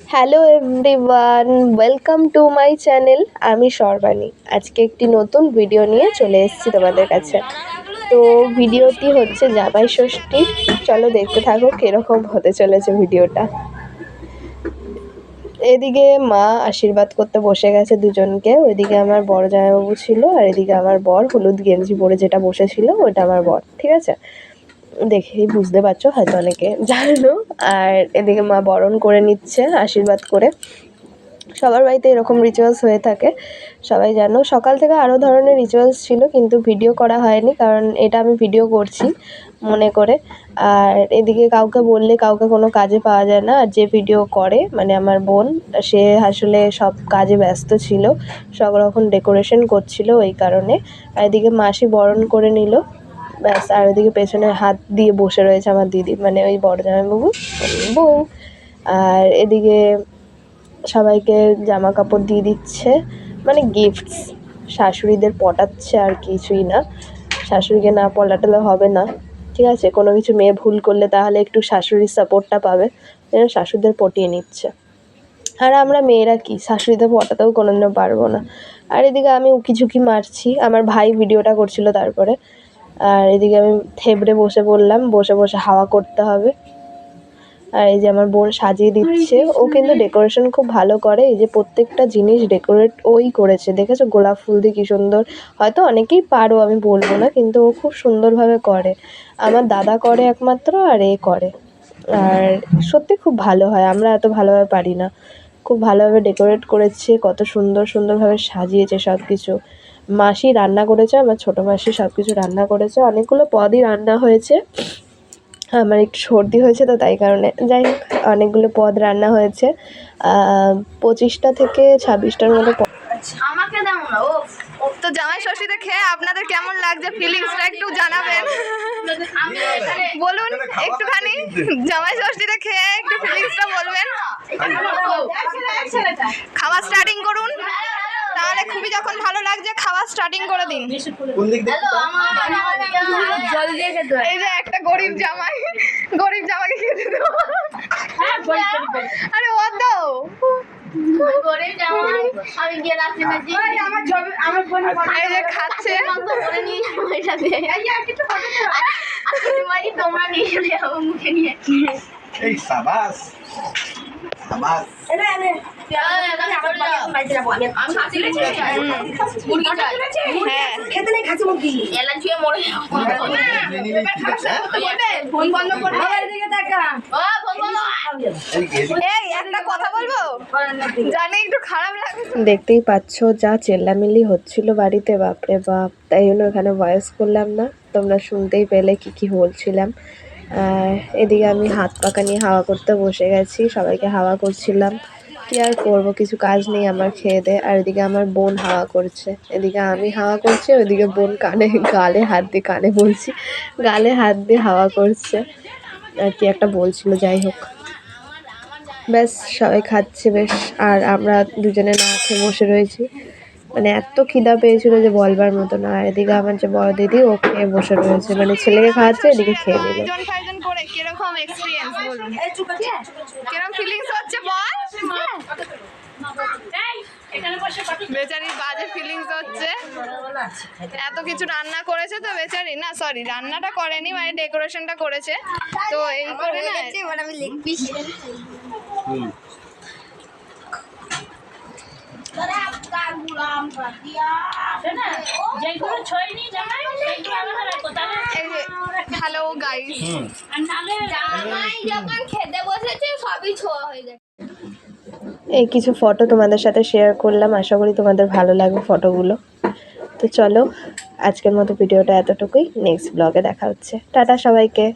Hello everyone welcome to my channel আমি সর্বাণী। আজকে একটি নতুন ভিডিও নিয়ে চলে এসেছি তোমাদের কাছে। তো ভিডিওটি হচ্ছে জামাই ষষ্ঠী চলো দেখতে থাকো কীরকম হতে চলেছে ভিডিওটা এদিকে মা আশীর্বাদ করতে বসে গেছে দুজনকে। ওইদিকে আমার বড় জামাইবাবু ছিল আর এদিকে আমার বর হলুদ গেঞ্জি পরে যেটা বসেছিল ওটা আমার বর। ঠিক আছে? দেখেই বুঝতে পারছ হয়তো অনেকে জানো। আর এদিকে মা বরণ করে নিচ্ছে, আশীর্বাদ করে। সবার বাড়িতে এরকম রিচুয়ালস হয়ে থাকে। সবাই জানো, সকাল থেকে আরও ধরনের রিচুয়ালস ছিল, কিন্তু ভিডিও করা হয়নি, কারণ এটা আমি ভিডিও করছি মনে করে। আর এদিকে কাউকে বললে কাউকে কোনো কাজে পাওয়া যায় না, আর যে ভিডিও করে মানে আমার বোন, সে আসলে সব কাজে ব্যস্ত ছিল, সব রকম ডেকোরেশন করছিল ওই কারণে। আর এদিকে মাসি বরণ করে নিল। ব্যাস, আর ওদিকে পেছনে হাত দিয়ে বসে রয়েছে আমার দিদি মানে ওই বড় জামাইবাবু বউ। আর এদিকে সবাইকে জামা কাপড় দিয়ে দিচ্ছে মানে গিফটস শাশুড়িদের পটাচ্ছে আর কিছুই না। শাশুড়িকে না পলাটালে হবে না, ঠিক আছে? কোনো কিছু মেয়ে ভুল করলে তাহলে একটু শাশুড়ির সাপোর্টটা পাবে শাশুড়িদের পটিয়ে নিচ্ছে। আর আমরা মেয়েরা কি? শাশুড়িদের পটাতেও কোনোদিনও পারব না। আর এদিকে আমি উকি ঝুঁকি মারছি, আমার ভাই ভিডিওটা করছিল তারপরে। আর এদিকে আমি থেবড়ে বসে পড়লাম বসে বসে হাওয়া করতে হবে। আর এই যে আমার বোন সাজিয়ে দিচ্ছে ও কিন্তু ডেকোরেশন খুব ভালো করে এই যে প্রত্যেকটা জিনিস ডেকোরেট ওই করেছে। দেখেছ গোলাপ ফুল দিয়ে কী সুন্দর? হয়তো অনেকেই পারো আমি বলব না কিন্তু ও খুব সুন্দরভাবে করে। আমার দাদা করে একমাত্র আর এ করে। আর সত্যি খুব ভালো হয় আমরা এত ভালোভাবে পারি না। খুব ভালোভাবে ডেকোরেট করেছে কত সুন্দর সুন্দরভাবে সাজিয়েছে সব কিছু মাসি রান্না করেছে আমার ছোটো মাসি সব কিছু রান্না করেছে। অনেকগুলো পদই রান্না হয়েছে। আমার একটু সর্দি হয়েছে তো তাই কারণে। যাই হোক অনেকগুলো পদ রান্না হয়েছে। পঁচিশটা থেকে ছাব্বিশটার মতো পদ আমাকে দাও না ও তো জামাই ষষ্ঠীতে খেয়ে আপনাদের কেমন লাগছে ফিলিংসটা একটু জানাবেন। বলুন একটুখানি জামাই ষষ্ঠীতে খেয়ে একটু ফিলিংসটা বলবেন। খাওয়া স্টার্টিং করুন। খুবই যখন ভালো লাগছে খাওয়া স্টার্টিং করে দিন। হয়। এই যে একটা গরিব জামাই গরিব জামাকে খেতে দেবো। আরে ও দাও। করে যাও আমি গিয়ে রাখতে না জি এই যে খাচ্ছে। মাংস নিয়ে যাব এটাতে। আমি মারি তোমরা নিয়ে চলে যাব মুখে নিয়ে। এই সাবাস সাবাস। আমি খাসি চাই মুরগি চাই হ্যাঁ এলা ছুঁয়ে মরে যাব নিয়ে নিলেই ঠিক হ্যাঁ? ফোন বন্ধ করে ও ফোন বন্ধ এই একটা কথা বলব জানি একটু খারাপ লাগে দেখতেই পাচ্ছ যা চেল্লামিল্লি হচ্ছিল বাড়িতে বাপরে বাপ তাই জন্য এখানে ভয়েস করলাম না তোমরা শুনতেই পেলে কি কি বলছিলাম এদিকে আমি হাত পাকা নিয়ে হাওয়া করতে বসে গেছি সবাইকে হাওয়া করছিলাম কি আর করব? কিছু কাজ নেই আমার খেয়ে দে। আর এদিকে আমার বোন হাওয়া করছে। এদিকে আমি হাওয়া করছি ওইদিকে বোন কানে, গালে হাত দিয়ে কানে বলছি। গালে হাত দিয়ে হাওয়া করছে। আর কি একটা বলছিল, যাই হোক। ব্যাস, সবাই খাচ্ছে বেশ। আর আমরা দুজনে না খেয়ে বসে রয়েছি। মানে এত খিদা পেয়েছিল যে বলবার মতো না। আর এদিকে আমার যে বড় দিদি, ও খেয়ে বসে রয়েছে। মানে ছেলেকে খাওয়াচ্ছে, এদিকে খেয়ে নিল। কীরকম এক্সপিরিয়েন্স বলুন? কীরকম ফিলিংস হচ্ছে বেচারির বাজে ফিলিংস হচ্ছে। এত কিছু রান্না করেছে তো বেচারি? না সরি রান্নাটা করেনি মানে ডেকোরেশনটা করেছে। তো এই করে না এবার আমি লেগ পিস হ্যালো গাইস যখন খেতে বসেছে সবই ছোঁয়া হয়ে যায় এই কিছু ফটো তোমাদের সাথে শেয়ার করলাম। আশা করি তোমাদের ভালো লাগবে ফটোগুলো তো চলো, আজকের মতো ভিডিওটা এতটুকুই। নেক্সট ব্লগে দেখা হচ্ছে। টাটা সবাইকে।